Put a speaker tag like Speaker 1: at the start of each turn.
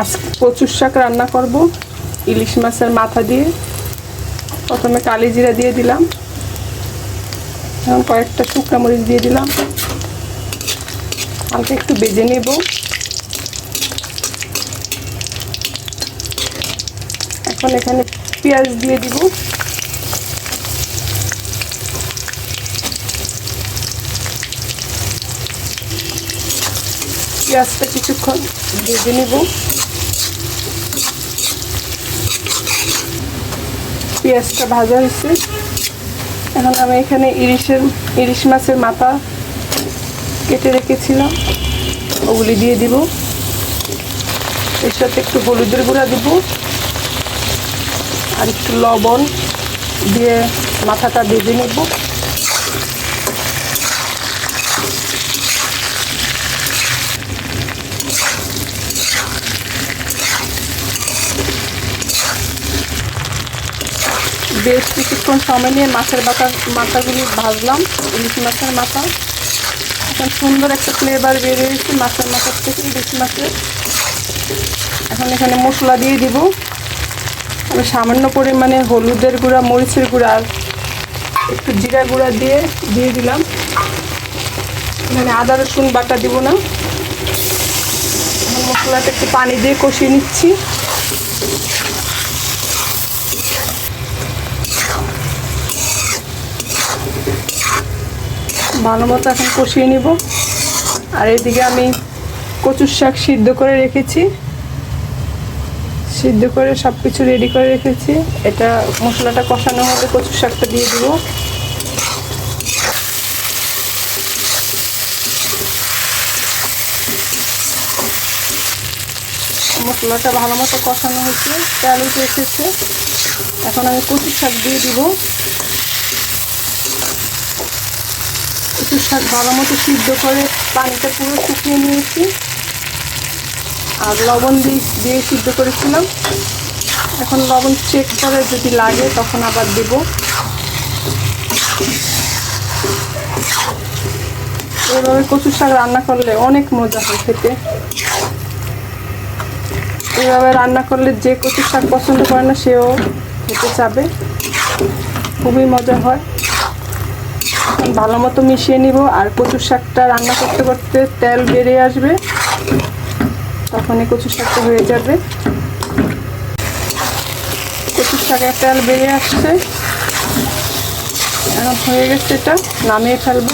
Speaker 1: আজ কচুর শাক রান্না করব, ইলিশ মাছের মাথা দিয়ে। প্রথমে কালি জিরা দিয়ে দিলাম। এখন কয়েকটা শুকনো মরিচ দিয়ে দিলাম। হালকা একটু বেজে নেব। এখন এখানে পেঁয়াজ দিয়ে দিব। পেঁয়াজটা কিছুক্ষণ ভেজে নেব। পেঁয়াজটা ভাজা হয়েছে। এখন আমি এখানে ইলিশের ইলিশ মাছের মাথা কেটে রেখেছিলাম। ওগুলি দিয়ে দিব। এর সাথে একটু হলুদের গুঁড়া দিব। আর একটু লবণ দিয়ে মাথাটা ভেজে নেব। বেশ কিছুক্ষণ সময় নিয়ে মাছের বাটা মাথাগুলি ভাজলাম, ইলিশ মাছের মাথা। এখন সুন্দর একটা ফ্লেভার বেরিয়েছে মাছের মাথার থেকে ইলিশ মাছের। এখন এখানে মশলা দিয়ে দিব। আমি সামান্য পরিমাণে হলুদের গুঁড়া, মরিচের গুঁড়া আর একটু জিরা গুঁড়া দিয়ে দিয়ে দিলাম। মানে আদা, রসুন বাটা দিব না। মশলাটা একটু পানি দিয়ে কষিয়ে নিচ্ছি। ভালো মতো এখন কষিয়ে নিব। আর এদিকে আমি কচুর শাক সিদ্ধ করে রেখেছি। সিদ্ধ করে সব কিছু রেডি করে রেখেছি। এটা মশলাটা কষানো হবে, কচুর শাকটা দিয়ে দিব। মশলাটা ভালো মতো কষানো হয়েছে তেল উঠে এসেছে। এখন আমি কচুর শাক দিয়ে দিব। শাক ভালো মতো সিদ্ধ করে পানিটা পুরো শুকিয়ে নিয়েছি। আর লবণ দিয়ে দিয়ে সিদ্ধ করেছিলাম। এখন লবণ চেক করে যদি লাগে, তখন আবার দেব। এইভাবে কচুর শাক রান্না করলে অনেক মজা হয় খেতে। এইভাবে রান্না করলে যে কচুর শাক পছন্দ করে না, সেও খেতে চাবে। খুবই মজা হয়। ভালো মতো মিশিয়ে নিব আর কচুর শাকটা রান্না করতে করতে তেল বেড়ে আসবে, তখনই কচুর শাকটা হয়ে যাবে। কচুর শাকের তেল বেড়ে আসছে। হয়ে গেছে এটা, নামিয়ে ফেলব।